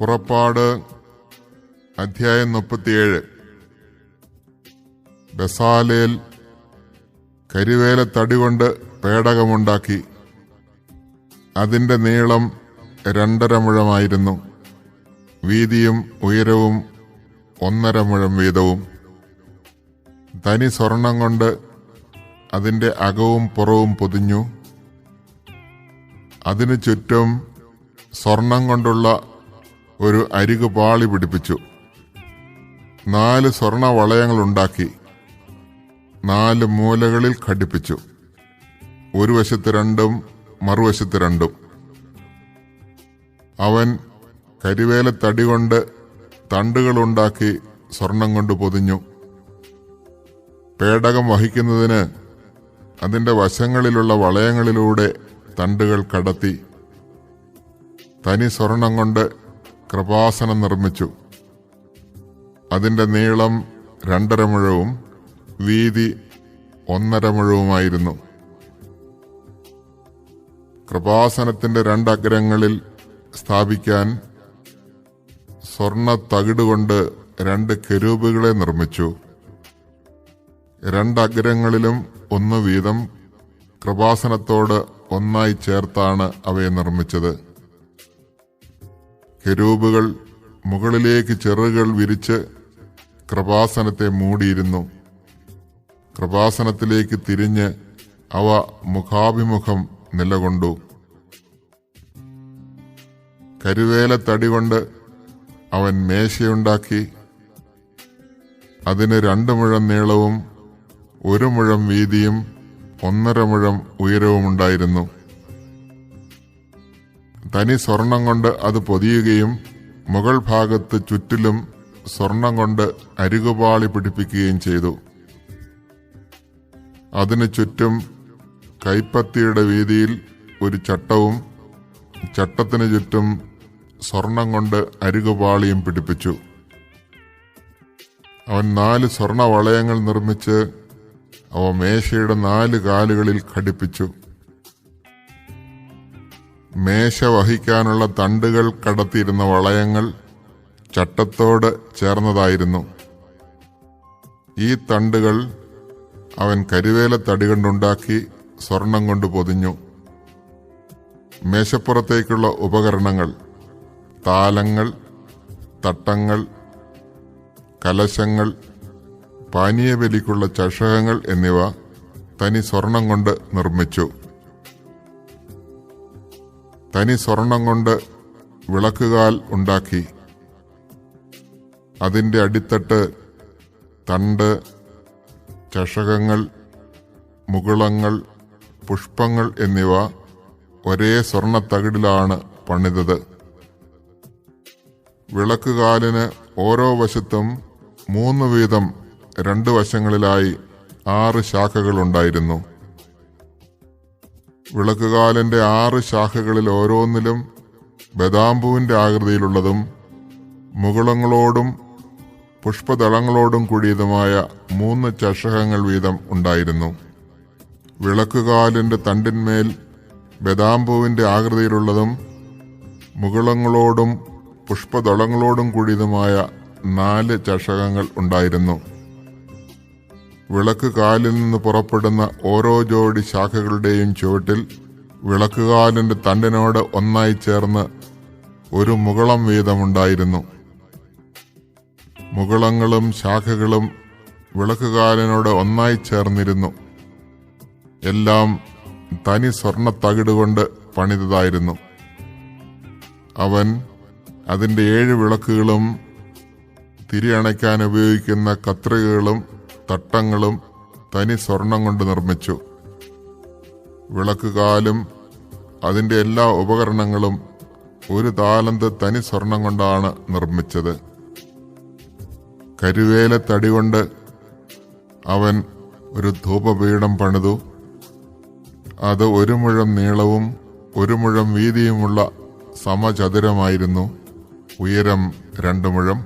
പുറപ്പാട് അധ്യായം മുപ്പത്തിയേഴ്. ബസാലേൽ കരിവേല തടി കൊണ്ട് പേടകമുണ്ടാക്കി. അതിന്റെ നീളം രണ്ടര മുഴമായിരുന്നു. വീതിയും ഉയരവും ഒന്നര മുഴം വീതവും. തനി സ്വർണം കൊണ്ട് അതിന്റെ അകവും പുറവും പൊതിഞ്ഞു. അതിനു ചുറ്റും സ്വർണം കൊണ്ടുള്ള ഒരു അരികു പാളി പിടിപ്പിച്ചു. നാല് സ്വർണ വളയങ്ങൾ ഉണ്ടാക്കി നാല് മൂലകളിൽ ഘടിപ്പിച്ചു. ഒരു വശത്ത് രണ്ടും മറുവശത്ത് രണ്ടും. അവൻ കരിവേല തടി കൊണ്ട് തണ്ടുകളുണ്ടാക്കി സ്വർണം കൊണ്ട് പൊതിഞ്ഞു. പേടകം വഹിക്കുന്നതിന് അതിന്റെ വശങ്ങളിലുള്ള വളയങ്ങളിലൂടെ തണ്ടുകൾ കടത്തി. തനി സ്വർണം കൊണ്ട് കൃപാസനം നിർമ്മിച്ചു. അതിന്റെ നീളം രണ്ടര മുഴവും വീതി ഒന്നര മുഴവുമായിരുന്നു. കൃപാസനത്തിന്റെ രണ്ടഗ്രങ്ങളിൽ സ്ഥാപിക്കാൻ സ്വർണ തകിടുകൊണ്ട് രണ്ട് കെരൂബുകളെ നിർമ്മിച്ചു. രണ്ടഗ്രങ്ങളിലും ഒന്ന് വീതം കൃപാസനത്തോട് ഒന്നായി ചേർത്താണ് അവയെ നിർമ്മിച്ചത്. കെരൂബുകൾ മുകളിലേക്ക് ചെറുകൾ വിരിച്ച് കൃപാസനത്തെ മൂടിയിരുന്നു. കൃപാസനത്തിലേക്ക് തിരിഞ്ഞ് അവ മുഖാഭിമുഖം നിലകൊണ്ടു. കരുവേല തടി കൊണ്ട് അവൻ മേശയുണ്ടാക്കി. അതിന് രണ്ട് മുഴം നീളവും ഒരു മുഴം വീതിയും ഒന്നര മുഴം ഉയരവുമുണ്ടായിരുന്നു. തനി സ്വർണം കൊണ്ട് അത് പൊതിയുകയും മുകൾ ഭാഗത്ത് ചുറ്റിലും സ്വർണം കൊണ്ട് അരികുപാളി പിടിപ്പിക്കുകയും ചെയ്തു. അതിനു ചുറ്റും കൈപ്പത്തിയുടെ വീതിയിൽ ഒരു ചട്ടവും ചട്ടത്തിനു ചുറ്റും സ്വർണം കൊണ്ട് അരികുപാളിയും പിടിപ്പിച്ചു. അവൻ നാല് സ്വർണ വളയങ്ങൾ നിർമ്മിച്ച് അവ മേശയുടെ നാല് കാലുകളിൽ ഘടിപ്പിച്ചു. മേശ വഹിക്കാനുള്ള തണ്ടുകൾ കടത്തിയിരുന്ന വളയങ്ങൾ ചട്ടത്തോട് ചേർന്നതായിരുന്നു. ഈ തണ്ടുകൾ അവൻ കരിവേല തടി കൊണ്ടുണ്ടാക്കി സ്വർണം കൊണ്ട് പൊതിഞ്ഞു. മേശപ്പുറത്തേക്കുള്ള ഉപകരണങ്ങൾ താലങ്ങൾ തട്ടങ്ങൾ കലശങ്ങൾ പാനീയബലിക്കുള്ള ചഷകങ്ങൾ എന്നിവ തനി സ്വർണം കൊണ്ട് നിർമ്മിച്ചു. തനി സ്വർണം കൊണ്ട് വിളക്കുകാൽ ഉണ്ടാക്കി. അതിന്റെ അടിത്തട്ട് തണ്ട് ചഷകങ്ങൾ മുകുളങ്ങൾ പുഷ്പങ്ങൾ എന്നിവ ഒരേ സ്വർണത്തകിടിലാണ് പണിതത്. വിളക്കുകാലിന് ഓരോ വശത്തും മൂന്ന് വീതം രണ്ട് വശങ്ങളിലായി ആറ് ശാഖകളുണ്ടായിരുന്നു. വിളക്കുകാലിന്റെ ആറ് ശാഖകളിൽ ഓരോന്നിലും ബദാംബുവിന്റെ ആകൃതിയിലുള്ളതും മുകുളങ്ങളോടും പുഷ്പദളങ്ങളോടും കൂടിയതുമായ മൂന്ന് ചഷകങ്ങൾ വീതം ഉണ്ടായിരുന്നു. വിളക്കുകാലിന്റെ തണ്ടിന്മേൽ ബദാംബുവിന്റെ ആകൃതിയിലുള്ളതും മുകുളങ്ങളോടും പുഷ്പദളങ്ങളോടും കൂടിയതുമായ നാല് ചഷകങ്ങൾ ഉണ്ടായിരുന്നു. വിളക്ക് കാലിൽ നിന്ന് പുറപ്പെടുന്ന ഓരോ ജോഡി ശാഖകളുടെയും ചുവട്ടിൽ വിളക്കുകാലിന്റെ തണ്ടിനോട് ഒന്നായി ചേർന്ന് ഒരു മുകളം വീതമുണ്ടായിരുന്നു. മുകളങ്ങളും ശാഖകളും വിളക്കുകാലിനോട് ഒന്നായി ചേർന്നിരുന്നു. എല്ലാം തനി സ്വർണ തകിടുകൊണ്ട് പണിതതായിരുന്നു. അവൻ അതിന്റെ ഏഴ് വിളക്കുകളും തിരിയണയ്ക്കാൻ ഉപയോഗിക്കുന്ന കത്രികകളും തട്ടങ്ങളും തനി സ്വർണം കൊണ്ട് നിർമ്മിച്ചു. വിളക്കുകാലും അതിന്റെ എല്ലാ ഉപകരണങ്ങളും ഒരു താലന്ത് തനി സ്വർണം കൊണ്ടാണ് നിർമ്മിച്ചത്. കരുവേല തടി കൊണ്ട് അവൻ ഒരു ധൂപപീഠം പണിതു. അത് ഒരു മുഴം നീളവും ഒരു മുഴം വീതിയുമുള്ള സമചതുരമായിരുന്നു. ഉയരം രണ്ടു മുഴം.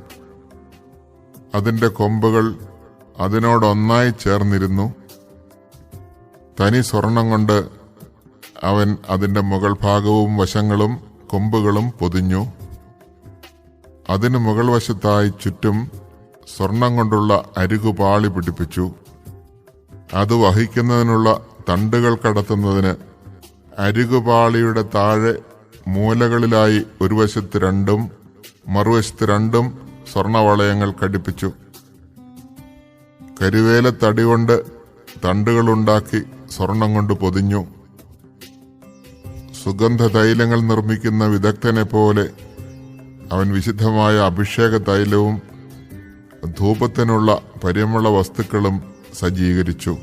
അതിന്റെ കൊമ്പുകൾ അതിനോടൊന്നായി ചേർന്നിരുന്നു. തനി സ്വർണം കൊണ്ട് അവൻ അതിന്റെ മുകൾ ഭാഗവും വശങ്ങളും കൊമ്പുകളും പൊതിഞ്ഞു. അതിനു മുകൾ വശത്തായി ചുറ്റും സ്വർണം കൊണ്ടുള്ള അരികുപാളി പിടിപ്പിച്ചു. അത് വഹിക്കുന്നതിനുള്ള തണ്ടുകൾ കടത്തുന്നതിന് അരികുപാളിയുടെ താഴെ മൂലകളിലായി ഒരു വശത്ത് രണ്ടും മറുവശത്ത് രണ്ടും സ്വർണവളയങ്ങൾ ഘടിപ്പിച്ചു. കരിവേല തടി കൊണ്ട് തണ്ടുകളുണ്ടാക്കി സ്വർണം കൊണ്ട് പൊതിഞ്ഞു. സുഗന്ധ തൈലങ്ങൾ നിർമ്മിക്കുന്ന വിദഗ്ധനെ പോലെ അവൻ വിശുദ്ധമായ അഭിഷേക തൈലവും ധൂപത്തിനുള്ള പരിമള വസ്തുക്കളും സജ്ജീകരിച്ചു.